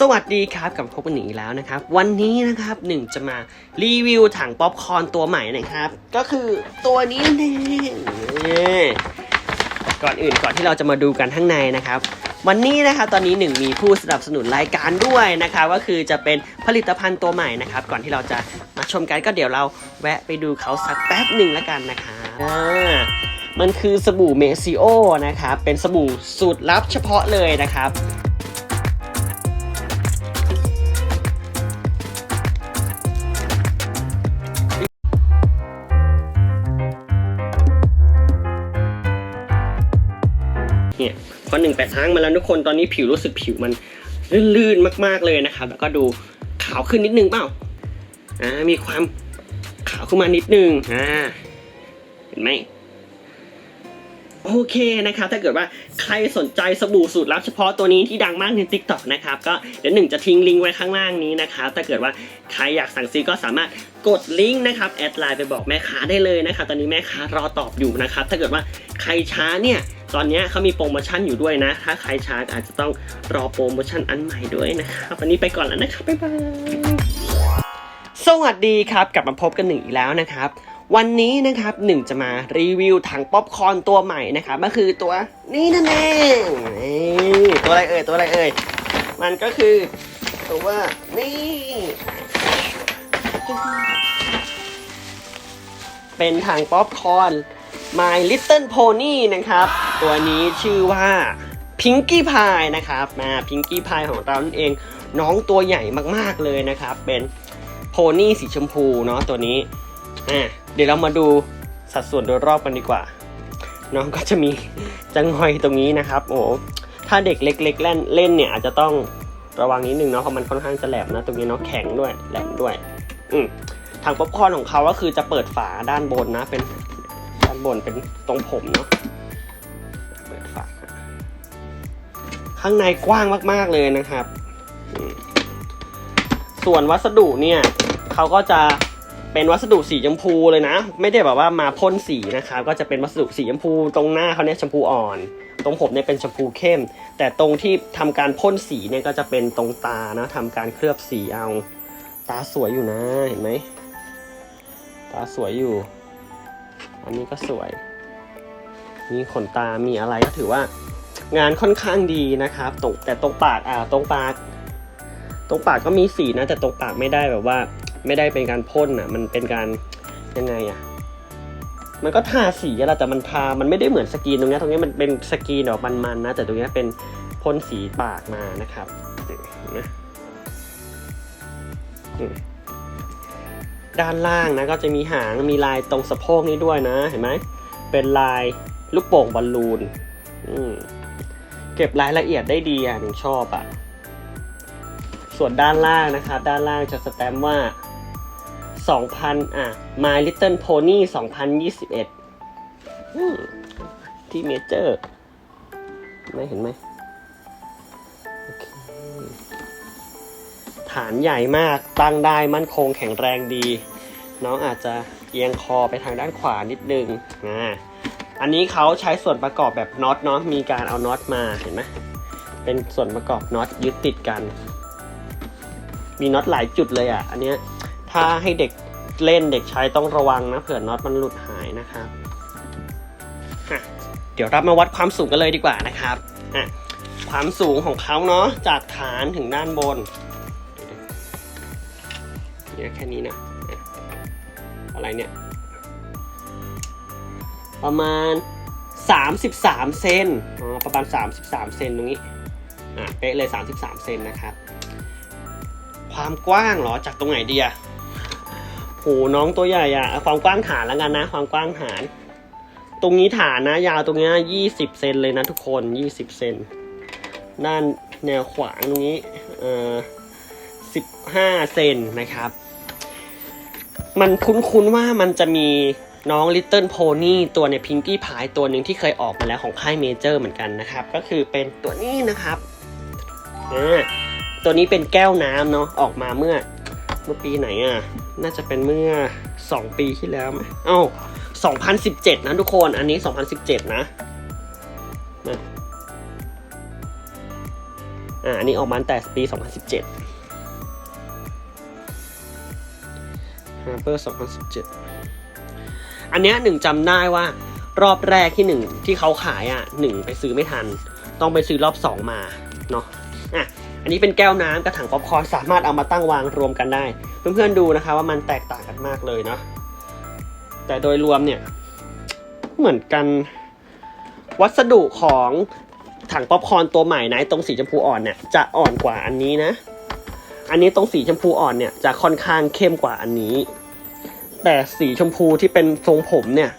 สวัสดีครับกับพบกันหนึ่งอีกแล้วนะครับ วันนี้นะครับหนึ่งจะมารีวิวถังป๊อปคอนตัวใหม่นะครับ ก็คือตัวนี้นั่นเองนี่ก่อนอื่นก่อนที่เราจะมาดูกันข้างในนะครับ วันนี้นะครับตอนนี้หนึ่งมีผู้สนับสนุนรายการด้วยนะครับก็คือจะเป็นผลิตภัณฑ์ตัวใหม่นะครับ ก่อนที่เราจะมาชมกันก็เดี๋ยวเราแวะไปดูเขาสักแป๊บหนึ่งแล้วกันนะครับมันคือสบู่เมซิโอนะครับเป็นสบู่สูตรลับเฉพาะเลยนะครับ เนี่ยพอหนึ่งแปดล้างมาแล้วทุกคนตอนนี้ผิวรู้สึกผิวมันลื่นๆมากๆเลยนะครับ แล้วก็ดูขาวขึ้นนิดนึงเปล่าอ่ามีความขาวขึ้นมานิดนึงอ่าเห็นไหมโอเคนะครับถ้าเกิดว่าใครสนใจสบู่สูตรลับเฉพาะตัวนี้ที่ดังมากใน t ิ k t o k นะครับก็เดี๋ยวหนึ่งจะทิ้งลิงก์ไว้ข้างล่างนี้นะครับถ้าเกิดว่าใครอยากสั่งซื้อก็สามารถกดลิงก์นะครับแอดไลน์ไปบอกแม่ค้าได้เลยนะครับตอนนี้แม่ค้ารอตอบอยู่นะครับถ้าเกิดว่าใครช้าเนี่ย ตอนนี้เขามีโปรโมชั่นอยู่ด้วยนะ ถ้าใครช้าอาจจะต้องรอโปรโมชั่นอันใหม่ด้วยนะครับวันนี้ไปก่อนแล้วนะครับบ๊ายบายสวัสดีครับ กลับมาพบกันหนึ่งอีกแล้วนะครับ วันนี้นะครับหนึ่งจะมารีวิวถังป๊อปคอร์นตัวใหม่นะครับก็คือตัวนี้นั่นเองตัวอะไรเอ่ยตัวอะไรเอ่ยมันก็คือตัวนี่เป็นถังป๊อปคอร์น My Little Pony นะครับ ตัวนี้ชื่อว่า Pinkie Pie นะครับมา Pinkie Pie ของเรานั่นเองน้องตัวใหญ่มากๆเลยนะครับ เป็นโพนี่สีชมพูเนาะตัวนี้อะเดี๋ยวเรามาดูสัดส่วนโดยรอบกันดีกว่า น้องก็จะมีจังหอยตรงนี้นะครับ โอ้ถ้าเด็กเล็ก ๆ เล่นเล่นเนี่ยอาจจะต้องระวังนิดนึงเนาะเพราะมันค่อนข้างจะแหลมนะ ตรงนี้เนาะแข็งด้วยแหลมด้วย อืมทางป๊อปคอร์นของเขาก็คือจะเปิดฝาด้านบนนะ เป็นานบนเป็นตรงผมเนาะเปิดฝาข้างในกว้างมาก ๆ เลยนะครับ ส่วนวัสดุเนี่ยเขาก็จะเป็นวัสดุสีชมพูเลยนะ ไม่ได้แบบว่ามาพ่นสีนะครับ ก็จะเป็นวัสดุสีชมพูตรงหน้าเขาเนี่ยชมพูอ่อน ตรงผมเนี่ยเป็นชมพูเข้ม แต่ตรงที่ทำการพ่นสีเนี่ยก็จะเป็นตรงตานะทำการเคลือบสีเอา ตาสวยอยู่นะเห็นไหมตาสวยอยู่ อันนี้ก็สวย มีขนตา มีอะไรก็ถือว่า งานค่อนข้างดีนะครับตรงแต่ตรงปากอ่าตรงปาก ตรงปากก็มีสีนะ แต่ตรงปากไม่ได้แบบว่า ไม่ได้เป็นการพ่นอะ มันเป็นการยังไงอะ มันก็ทาสีอะแหละแต่มันทา มันไม่ได้เหมือนสกรีนตรงนี้ตรงนี้มันเป็นสกรีนแบบมันๆนะ แต่ตรงนี้เป็นพ่นสีปากมานะครับนี่นไหมนี่ ด้านล่างนะก็จะมีหางมีลายตรงสะโพกนี้ด้วยนะเห็นไหมเป็นลายลูกโป่งบอลลูนเก็บรายละเอียดได้ดีอะหนึ่งชอบอะส่วนด้านล่างนะครับด้านล่างจะสแตมป์ว่า 2000 อะ My Little Pony 2021อืมที่เมเจอร์ ไม่เห็นไหมโอเค ฐานใหญ่มาก ตั้งได้มั่นคงแข็งแรงดี น้องอาจจะเอียงคอไปทางด้านขวานิดนึงอ่าอันนี้เขาใช้ส่วนประกอบแบบน็อตเนาะมีการเอาน็อตมาเห็นไหมเป็นส่วนประกอบน็อตยึดติดกัน มีน็อตหลายจุดเลยอะ อันเนี้ยถ้าให้เด็กเล่นเด็กใช้ต้องระวังนะเผื่อน็อตมันหลุดหายนะครับเดี๋ยวเรามาวัดความสูงกันเลยดีกว่านะครับอะความสูงของเขาเนาะจากฐานถึงด้านบน เนี่ยแค่นี้นะอะไรเนี่ย ประมาณ 33 เซนอ๋อประมาณ 33 เซนตรงนี้อะเป๊ะเลย 33 เซนนะครับ ความกว้างเหรอจากตรงไหนดีอะโหน้องตัวใหญ่อะความกว้างฐานแล้วกันนะ ความกว้างฐาน ตรงนี้ฐานนะ ยาวตรงนี้ยี่สิบเซนเลยนะทุกคนยี่สิบเซนด้านแนวขวางตรงนี้เอ่อสิบห้าเซนนะครับ มันคุ้นๆว่ามันจะมีน้อง Little Pony ตัวเนี่ยพิงกี้พายตัวหนึ่งที่เคยออกมาแล้วของค่ายเมเจอร์เหมือนกันนะครับ ก็คือเป็นตัวนี้นะครับอ่าตัวนี้เป็นแก้วน้ำเนาะออกมาเมื่อเมื่อปีไหนอะ น่าจะเป็นเมื่อ 2 ปีที่แล้วไหมเอ้า2017 นะทุกคน อันนี้ 2017 นะนะอ่าอันนี้ออกมาแตั้ง แปี2017 Harper 2017 อันเนี้ยหนึ่งจำได้ว่ารอบแรกที่หนึ่งที่เขาขายอะหนึ่งไปซื้อไม่ทัน ต้องไปซื้อรอบสองมาเนาะอะอันนี้เป็นแก้วน้ำกระถางป๊อปคอร์นสามารถเอามาตั้งวางรวมกันได้ เพื่อนๆดูนะคะว่ามันแตกต่างกันมากเลยเนาะแต่โดยรวมเนี่ยเหมือนกันวัสดุของถังป๊อปคอร์นตัวใหม่นะตรงสีชมพูอ่อนเนี่ยจะอ่อนกว่าอันนี้นะ อันนี้ตรงสีชมพูอ่อนเนี่ยจะค่อนข้างเข้มกว่าอันนี้ แต่สีชมพูที่เป็นทรงผมเนี่ย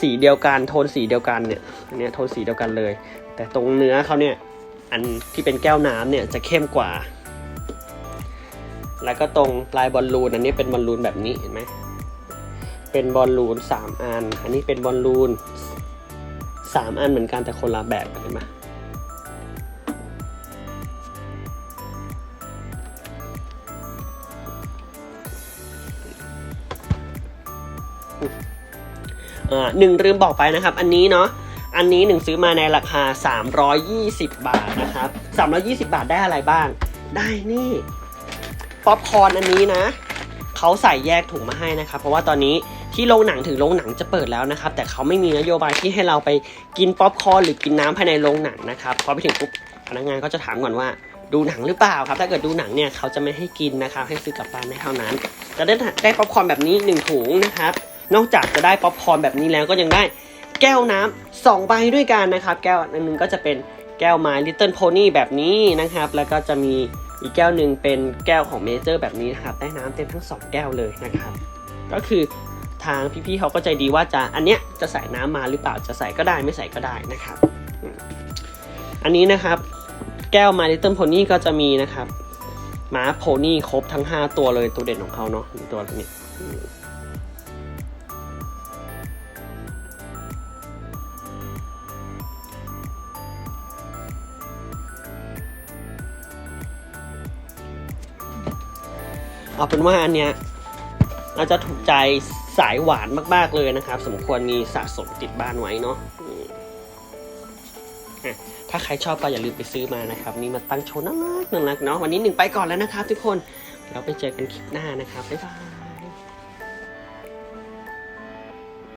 สีเดียวกันโทนสีเดียวกันเนี่ยอันนี้โทนสีเดียวกันเลย แต่ตรงเนื้อเขาเนี่ยอันที่เป็นแก้วน้ำเนี่ยจะเข้มกว่า แล้วก็ตรงลายบอลลูนอันนี้เป็นบอลลูนแบบนี้เห็นไหมเป็นบอลลูนสามอัน อันนี้เป็นบอลลูนสามอันเหมือนกันแต่คนละแบบเห็นไหม หนึ่งลืมบอกไปนะครับ อันนี้เนาะอันนี้หนึ่งซื้อมาในราคา 320 บาทนะครับ 320 บาทได้อะไรบ้าง ได้นี่ป๊อปคอร์นอันนี้นะเขาใส่แยกถุงมาให้นะครับ เพราะว่าตอนนี้ที่โรงหนังถึงโรงหนังจะเปิดแล้วนะครับ แต่เขาไม่มีนโยบายที่ให้เราไปกินป๊อปคอร์นหรือกินน้ำภายในโรงหนังนะครับพอไปถึงปุ๊บพนักงานก็จะถามก่อนว่าดูหนังหรือเปล่าครับ ถ้าเกิดดูหนังเนี่ยเขาจะไม่ให้กินนะครับ ให้ซื้อกลับบ้านได้เท่านั้น จะได้ได้ป๊อปคอร์นแบบนี้หนึ่งถุงนะครับ นอกจากจะได้ป๊อปคอร์นแบบนี้แล้วก็ยังได้แก้วน้ำสองใบด้วยกันนะครับ แก้วอันหนึงก็จะเป็นแก้วไม้ Little Pony แบบนี้นะครับ แล้วก็จะมีอีกแก้วหนึ่งเป็นแก้วของเมเจอร์แบบนี้นะครับ ได้น้ำเต็มทั้งสองแก้วเลยนะครับ ก็คือทางพี่ๆเขาก็ใจดีว่าจะอันเนี้ยจะใส่น้ำมาหรือเปล่าจะใส่ก็ได้ไม่ใส่ก็ได้นะครับ อันนี้นะครับ แก้ว My Little Pony ก็จะมีนะครับม้าโพนี่ครบทั้ง 5 ตัวเลยตัวเด่นของเขาเนาะตัวนี้ เอาเป็นว่าอันเนี้ยเราจะถูกใจสายหวานมาก ๆเลยนะครับ สมควรมีสะสมติดบ้านไว้เนาะอืมอะถ้าใครชอบก็อย่าลืมไปซื้อมานะครับ นี่มาตั้งโชว์น่ารักน่ารักเนาะวันนี้หนึ่งไปก่อนแล้วนะครับทุกคนเราไปเจอกันคลิปหน้านะครับบ๊ายบาย